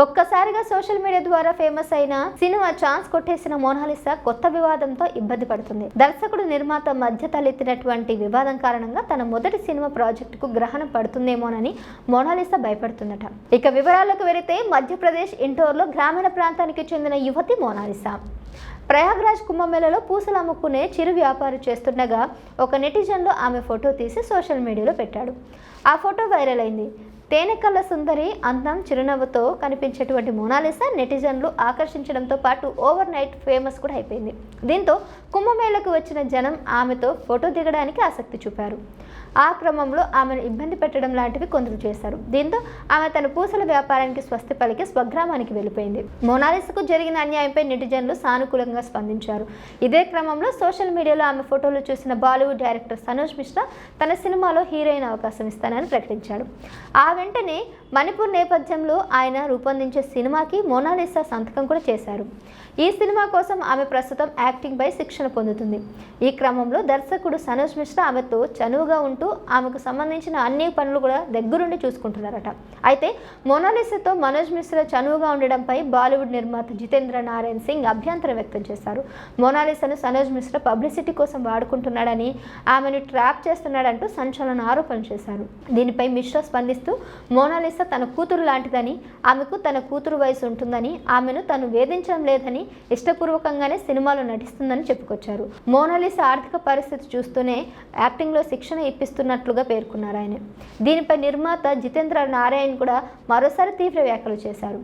ఒక్కసారిగా social media ద్వారా famous అయిన సినిమా ఛాన్స్ కొట్టేసిన మోనాలిసా కొత్త వివాదంతో ఇబ్బంది పడుతుంది. దర్శకుడు నిర్మాత మధ్య తలెత్తినటువంటి వివాదం కారణంగా తన మొదటి సినిమా ప్రాజెక్టుకు గ్రహణం పడుతుందేమోనని మోనాలిసా భయపడుతుందట. ఇక వివరాలకు వెళితే మధ్యప్రదేశ్ ఇంటోర్లో గ్రామీణ ప్రాంతానికి చెందిన యువతి మోనాలిసా ప్రయాగ్రాజ్ కుంభమేళలో పూసలు అమ్ముకునే చిరు వ్యాపారం చేస్తుండగా ఒక నెటిజన్లో ఆమె ఫోటో తీసి సోషల్ మీడియాలో పెట్టాడు. ఆ ఫోటో వైరల్ అయింది. తేనెకళ్ళ సుందరి అందం చిరునవ్వుతో కనిపించేటువంటి మోనాలిసా నెటిజన్లు ఆకర్షించడంతో పాటు ఓవర్ నైట్ ఫేమస్ కూడా అయిపోయింది. దీంతో కుంభమేళకు వచ్చిన జనం ఆమెతో ఫోటో దిగడానికి ఆసక్తి చూపారు. ఆ క్రమంలో ఆమెను ఇబ్బంది పెట్టడం లాంటివి కొందరు చేశారు. దీంతో ఆమె తన పూసల వ్యాపారానికి స్వస్తి పలికి స్వగ్రామానికి వెళ్ళిపోయింది. మోనాలిసకు జరిగిన అన్యాయంపై నెటిజన్లు సానుకూలంగా స్పందించారు. ఇదే క్రమంలో సోషల్ మీడియాలో ఆమె ఫోటోలు చూసిన బాలీవుడ్ డైరెక్టర్ సనోజ్ మిశ్రా తన సినిమాలో హీరోయిన్ అవకాశం ఇస్తానని ప్రకటించాడు. ఆ వెంటనే మణిపూర్ నేపథ్యంలో ఆయన రూపొందించే సినిమాకి మోనాలిసా సంతకం కూడా చేశారు. ఈ సినిమా కోసం ఆమె ప్రస్తుతం యాక్టింగ్పై శిక్షణ పొందుతుంది. ఈ క్రమంలో దర్శకుడు సనోజ్ మిశ్రా ఆమెతో చనువుగా ఉంటూ ఆమెకు సంబంధించిన అన్ని పనులు కూడా దగ్గరుండి చూసుకుంటున్నారట. అయితే మోనాలిసాతో మనోజ్ మిశ్రా చనువుగా ఉండడంపై బాలీవుడ్ నిర్మాత జితేంద్ర నారాయణ్ సింగ్ అభ్యంతరం వ్యక్తం చేశారు. మోనాలిసాను సనోజ్ మిశ్రా పబ్లిసిటీ కోసం వాడుకుంటున్నాడని ఆమెను ట్రాప్ చేస్తున్నాడంటూ సంచలన ఆరోపణలు చేశారు. దీనిపై మిశ్రా స్పందిస్తూ మోనాలిసా తన కూతురు లాంటిదని ఆమెకు తన కూతురు వయసు ఉంటుందని ఆమెను తను వేధించడం లేదని ఇష్టపూర్వకంగానే సినిమాలో నటిస్తుందని చెప్పుకొచ్చారు. మోనాలిసా ఆర్థిక పరిస్థితి చూస్తూనే యాక్టింగ్లో శిక్షణ ఇప్పిస్తున్నట్లుగా పేర్కొన్నారు ఆయన. దీనిపై నిర్మాత జితేంద్ర నారాయణ్ కూడా మరోసారి తీవ్ర వ్యాఖ్యలు చేశారు.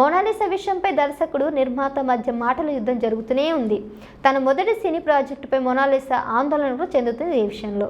మోనాలిసా విషయంపై దర్శకుడు నిర్మాత మధ్య మాటల యుద్ధం జరుగుతూనే ఉంది. తన మొదటి సినీ ప్రాజెక్టుపై మోనాలిసా ఆందోళనకు చెందుతుంది ఈ విషయంలో.